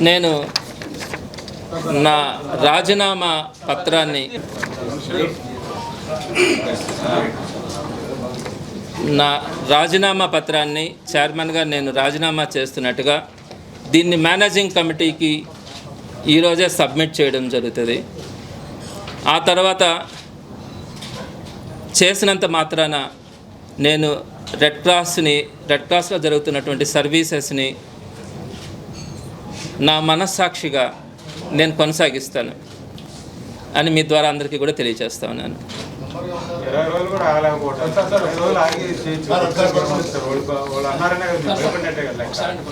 నేను నా రాజీనామా పత్రాన్ని నా రాజీనామా పత్రాన్ని చైర్మన్గా నేను రాజీనామా చేస్తున్నట్టుగా దీన్ని మేనేజింగ్ కమిటీకి ఈరోజే సబ్మిట్ చేయడం జరుగుతుంది. ఆ తర్వాత చేసినంత మాత్రాన నేను రెడ్ క్రాస్ని రెడ్ క్రాస్లో జరుగుతున్నటువంటి సర్వీసెస్ని నా మనస్సాక్షిగా నేను కొనసాగిస్తాను అని మీ ద్వారా అందరికీ కూడా తెలియజేస్తా ఉన్నాను. ఇరవై రోజులు కూడా ఆగలేకపోవటం ఇరవై రోజులు ఆగి చేయొచ్చు వాళ్ళు వాళ్ళు అన్నారనే కదా మీరు భయపడినట్టే కదా లెక్క. నేను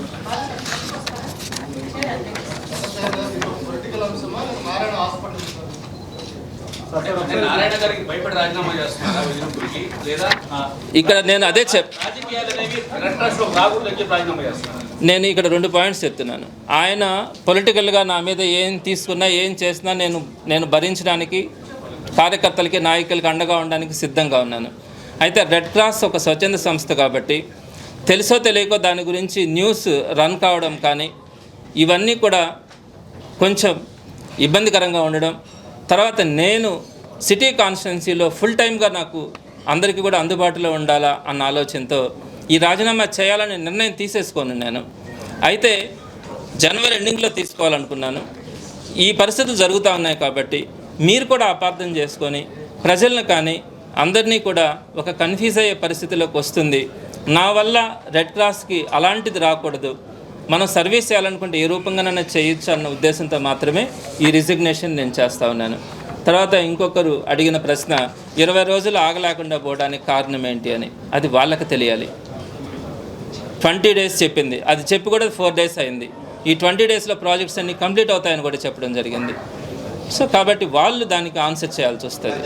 నారాయణ గారికి భయపడి రాజీనామా చేస్తున్నారా విజయనగరంకి? లేదా ఆ, ఇక్కడ నేను అదే చెప్ నేను ఇక్కడ రెండు పాయింట్స్ చెప్తున్నాను. ఆయన పొలిటికల్గా నా మీద ఏం తీసుకున్నా ఏం చేసినా నేను నేను భరించడానికి కార్యకర్తలకి నాయకులకి అండగా ఉండడానికి సిద్ధంగా ఉన్నాను. అయితే రెడ్ క్రాస్ ఒక స్వచ్ఛంద సంస్థ కాబట్టి తెలుసో తెలియకో దాని గురించి న్యూస్ రన్ కావడం కానీ ఇవన్నీ కూడా కొంచెం ఇబ్బందికరంగా ఉండడం తర్వాత నేను సిటీ కాన్స్టిట్యున్సీలో ఫుల్ టైమ్గా నాకు అందరికీ కూడా అందుబాటులో ఉండాలా అన్న ఆలోచనతో ఈ రాజీనామా చేయాలని నిర్ణయం తీసేసుకోను నేను అయితే జనవరి ఎండింగ్లో తీసుకోవాలనుకున్నాను. ఈ పరిస్థితులు జరుగుతూ ఉన్నాయి కాబట్టి మీరు కూడా అపార్థం చేసుకొని ప్రజలను కానీ అందరినీ కూడా ఒక కన్ఫ్యూజ్ అయ్యే పరిస్థితిలోకి వస్తుంది. నా వల్ల రెడ్ క్రాస్కి అలాంటిది రాకూడదు. మనం సర్వీస్ చేయాలనుకుంటే ఏ రూపంగానైనా చేయొచ్చు అన్న ఉద్దేశంతో మాత్రమే ఈ రిజిగ్నేషన్ నేను చేస్తా ఉన్నాను. తర్వాత ఇంకొకరు అడిగిన ప్రశ్న ఇరవై రోజులు ఆగలేకుండా పోవడానికి కారణం ఏంటి? అని. అది వాళ్ళకి తెలియాలి. ట్వంటీ డేస్ చెప్పింది. అది చెప్పి కూడా ఫోర్ డేస్ అయింది. ఈ ట్వంటీ డేస్లో ప్రాజెక్ట్స్ అన్ని కంప్లీట్ అవుతాయని కూడా చెప్పడం జరిగింది. సో కాబట్టి వాళ్ళు దానికి ఆన్సర్ చేయాల్సి వస్తుంది.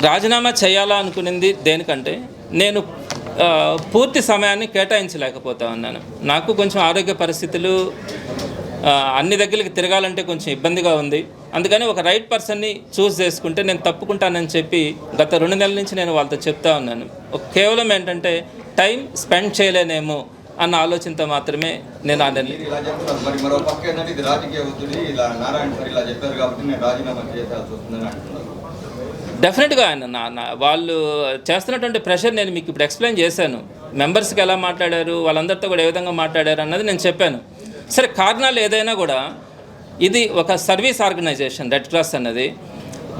రాజీనామా చేయాలా అనుకునింది దేనికంటే నేను పూర్తి సమయాన్ని కేటాయించలేకపోతా ఉన్నాను. నాకు కొంచెం ఆరోగ్య పరిస్థితులు అన్ని దగ్గరికి తిరగాలంటే కొంచెం ఇబ్బందిగా ఉంది. అందుకని ఒక రైట్ పర్సన్ని చూస్ చేసుకుంటే నేను తప్పుకుంటానని చెప్పి గత రెండు నెలల నుంచి నేను వాళ్ళతో చెప్తా ఉన్నాను. కేవలం ఏంటంటే టైం స్పెండ్ చేయలేనేమో అన్న ఆలోచనతో మాత్రమే నేను ఆ నిర్ణయం రాజకీయ ఇలా నారాయణ ఇలా చెప్పారు కాబట్టి నేను రాజీనామా చేయాల్సి వస్తుందని డెఫినెట్గా ఆయన నా నా వాళ్ళు చేస్తున్నటువంటి ప్రెషర్ నేను మీకు ఇప్పుడు ఎక్స్ప్లెయిన్ చేశాను. మెంబర్స్కి ఎలా మాట్లాడారు వాళ్ళందరితో కూడా ఏ విధంగా మాట్లాడారు అన్నది నేను చెప్పాను. సరే కారణాలు ఏదైనా కూడా ఇది ఒక సర్వీస్ ఆర్గనైజేషన్ రెడ్ క్రాస్ అన్నది.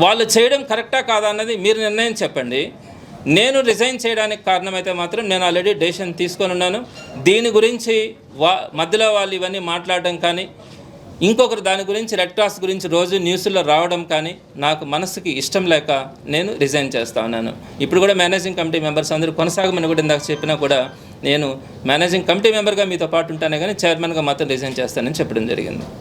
వాళ్ళు చేయడం కరెక్టా కాదా అన్నది మీరు నిర్ణయం చెప్పండి. నేను రిజైన్ చేయడానికి కారణమైతే మాత్రం నేను ఆల్రెడీ డెసిషన్ తీసుకొని ఉన్నాను. దీని గురించి వా మధ్యలో వాళ్ళు ఇవన్నీ మాట్లాడడం కానీ ఇంకొకరు దాని గురించి రెడ్ క్రాస్ గురించి రోజు న్యూస్లో రావడం కానీ నాకు మనసుకి ఇష్టం లేక నేను రిజైన్ చేస్తా ఉన్నాను. ఇప్పుడు కూడా మేనేజింగ్ కమిటీ మెంబర్స్ అందరూ కొనసాగమని కూడా ఇందాక చెప్పినా కూడా నేను మేనేజింగ్ కమిటీ మెంబర్గా మీతో పాటు ఉంటానే కానీ చైర్మన్గా మాత్రం రిజైన్ చేస్తానని చెప్పడం జరిగింది.